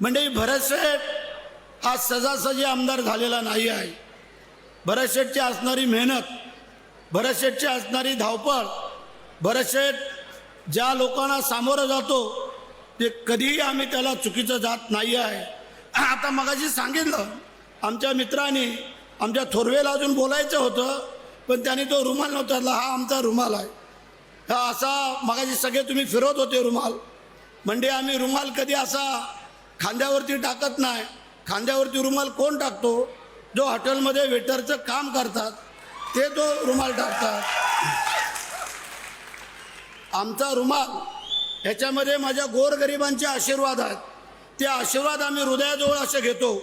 म्हणजे भरतशेठ हा सजासजी आमदार झालेला नाही आहे. भरतशेठची असणारी मेहनत भरतशेठची असणारी धावपळ भरतशेठ ज्या लोकांना सामोरं जातो ते कधीही आम्ही त्याला चुकीचं जात नाही आहे. आता मगाशी सांगितलं आमच्या मित्राने आमच्या थोरवेला अजून बोलायचं होतं पण त्यांनी तो रुमाल नव्हता हा आमचा रुमाल आहे. हा असा मगाशी सगळे तुम्ही फिरवत होते रुमाल. म्हणजे आम्ही रुमाल कधी असा खांद्यावरती टाकत नाही. खांद्यावरती रुमाल कोण टाकतो? जो हॉटेलमध्ये वेटरचं काम करतात ते तो रुमाल टाकतात. आमचा रुमाल ह्याच्यामध्ये माझ्या गोरगरिबांचे आशीर्वाद आहेत. ते आशीर्वाद आम्ही हृदयाजवळ असे घेतो.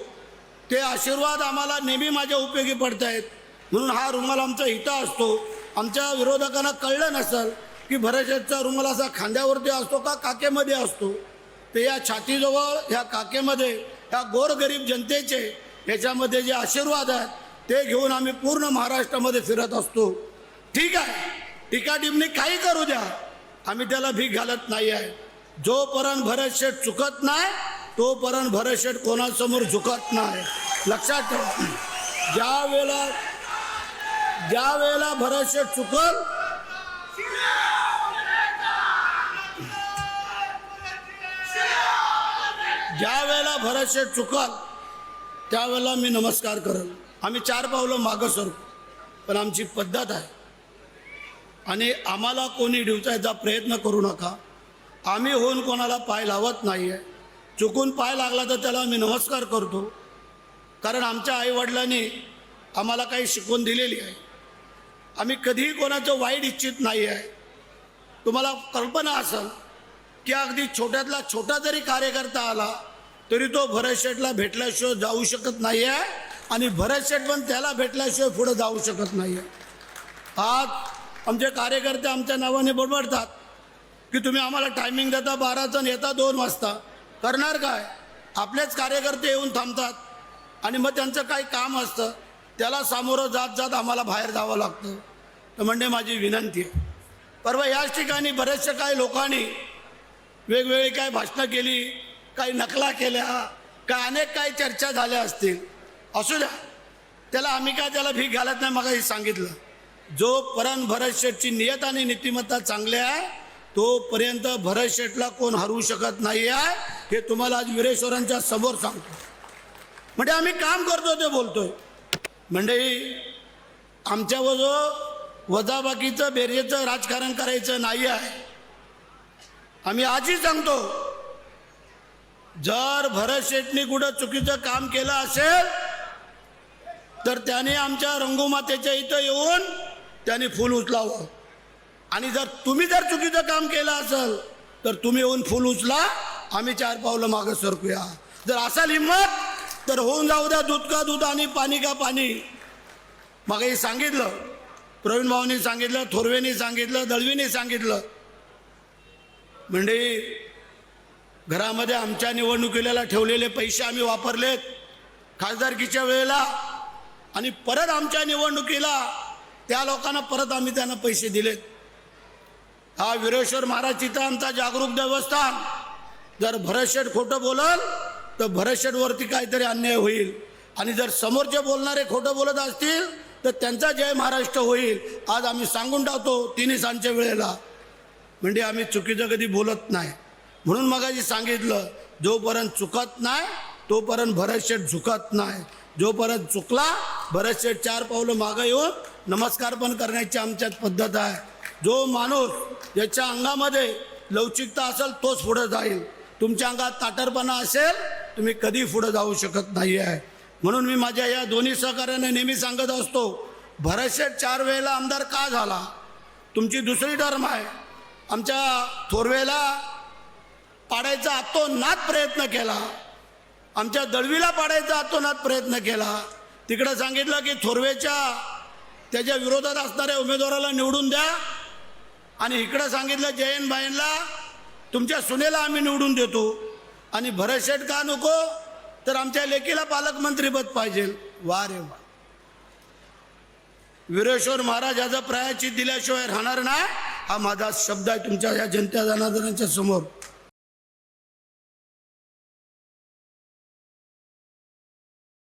ते आशीर्वाद आम्हाला नेहमी माझ्या उपयोगी पडत आहेत म्हणून हा रुमाल आमचा हिता असतो. आमच्या विरोधकांना कळलं नसेल की भरशेटचा रुमाल असा खांद्यावरती असतो का काकेमध्ये असतो? ते या छातीजवळ ह्या काकेमध्ये ह्या गोरगरीब जनतेचे ह्याच्यामध्ये जे आशीर्वाद आहेत ते घेऊन आम्ही पूर्ण महाराष्ट्रामध्ये फिरत असतो. ठीक आहे. टीका काही करू द्या. आम्ही त्याला भीक घालत नाही आहे. जोपर्यंत भरत शेठ चुकत नाही तोपर्यंत भरत शेठ कोणासमोर झुकत नाही. लक्षात ठेवा. ज्या वेळेला ज्या वेळेला भरत शेठ चुकल ज्या वेळेला भरत चुकाल त्यावेळेला मी नमस्कार करल. आम्ही चार पावलं मागं सरू पण आमची पद्धत आहे. आणि आम्हाला कोणी डिवचायचा प्रयत्न करू नका. आम्ही होऊन कोणाला पाय लावत नाही आहे चुकून पाय लागला तर त्याला मी नमस्कार करतो. कारण आमच्या आईवडिलांनी आम्हाला काही शिकवून दिलेली आहे. आम्ही कधीही कोणाचं वाईट इच्छित नाही आहे तुम्हाला कल्पना असेल की अगदी छोट्यातला छोटा जरी कार्यकर्ता आला तरी तो भरत शेठला भेटल्याशिवाय जाऊ शकत नाही आहे आणि भरत शेठ पण त्याला भेटल्याशिवाय पुढं जाऊ शकत नाही आहे आज आमचे कार्यकर्ते आमच्या नावाने बडबडतात की तुम्ही आम्हाला टायमिंग देता बारा जण येता दोन वाजता. करणार काय? आपलेच कार्यकर्ते येऊन थांबतात आणि मग त्यांचं काही काम असतं त्याला सामोरं जात जात आम्हाला बाहेर जावं लागतं. तर म्हणजे माझी विनंती आहे. परवा याच ठिकाणी बरेचशा काही लोकांनी वेगवेगळी काय भाषणं केली काही नकला केल्या काय अनेक काही चर्चा झाल्या असतील. असू द्या. त्याला आम्ही काय त्याला भीक घालत नाही मग सांगितलं. जोपर्यंत भरत शेठची नियत आणि नीतिमत्ता चांगली आहे तोपर्यंत भरत शेठला कोण हरवू शकत नाही आहे हे तुम्हाला आज विरेश्वरांच्या समोर सांगतो. म्हणजे आम्ही काम करतो ते बोलतोय. म्हणजे आमच्यावर जो वजाबाकीचं बेरेचं राजकारण करायचं नाही आहे आम्ही आजही सांगतो जर भरत शेटनी कुठं चुकीचं काम केलं असेल तर त्याने आमच्या रंगोमातेच्या इथं येऊन त्याने फूल उचलावं. आणि जर तुम्ही जर चुकीचं काम केलं असेल तर तुम्ही येऊन फूल उचला आम्ही चार पावलं मागं सरकूया. जर असाल हिंमत तर होऊन जाऊ द्या दूध का दूध आणि पाणी का पाणी. मग हे सांगितलं प्रवीण भाऊनी सांगितलं थोरवेनी सांगितलं दळवीने सांगितलं. म्हणजे घरामध्ये आमच्या निवडणुकीला ठेवलेले पैसे आम्ही वापरलेत खासदारकीच्या वेळेला आणि परत आमच्या निवडणुकीला त्या लोकांना परत आम्ही त्यांना पैसे दिलेत. हा विरेश्वर महाराज तिथं आमचा जागरूक देवस्थान. जर भरतशेठ खोटं बोलल तर भरतशेठवरती काहीतरी अन्याय होईल. आणि जर समोरचे बोलणारे खोटं बोलत असतील तर त्यांचा जय महाराष्ट्र होईल. आज आम्ही सांगून टाकतो तिन्ही सांच्या वेळेला. म्हणजे आम्ही चुकीचं कधी बोलत नाही. म्हणून मगाशी सांगितलं जोपर्यंत चुकत नाही तोपर्यंत भरतशेठ झुकत नाही. जोपर्यंत चुकला भरतशेठ चार पावलं मागं येऊन नमस्कार पण करण्याची आमच्यात पद्धत आहे. जो माणूस याच्या अंगामध्ये लवचिकता असेल तोच पुढे जाईल. तुमच्या अंगात ताटरपणा असेल तुम्ही कधी पुढे जाऊ शकत नाही आहे म्हणून मी माझ्या या दोन्ही सहकार्याने नेहमी सांगत असतो भरतशेठ चार वेळेला आमदार का झाला? तुमची दुसरी टर्म आहे. आमच्या थोरवेला पाडायचा आतोनात प्रयत्न केला. आमच्या दळवीला पाडायचा आतोनात प्रयत्न केला. तिकडं सांगितलं की थोरवेच्या त्याच्या विरोधात असणाऱ्या उमेदवाराला निवडून द्या. आणि इकडं सांगितलं जयंत भाईंना तुमच्या सुनेला आम्ही निवडून देतो. आणि भरतशेठ का नको तर आमच्या लेकीला पालकमंत्रीपद पाहिजे. वा रे वा. वीरेश्वर महाराज याचा प्रायचित दिल्याशिवाय राहणार नाही. हा माझा शब्द आहे तुमच्या या जनता जनार्दनाच्या समोर.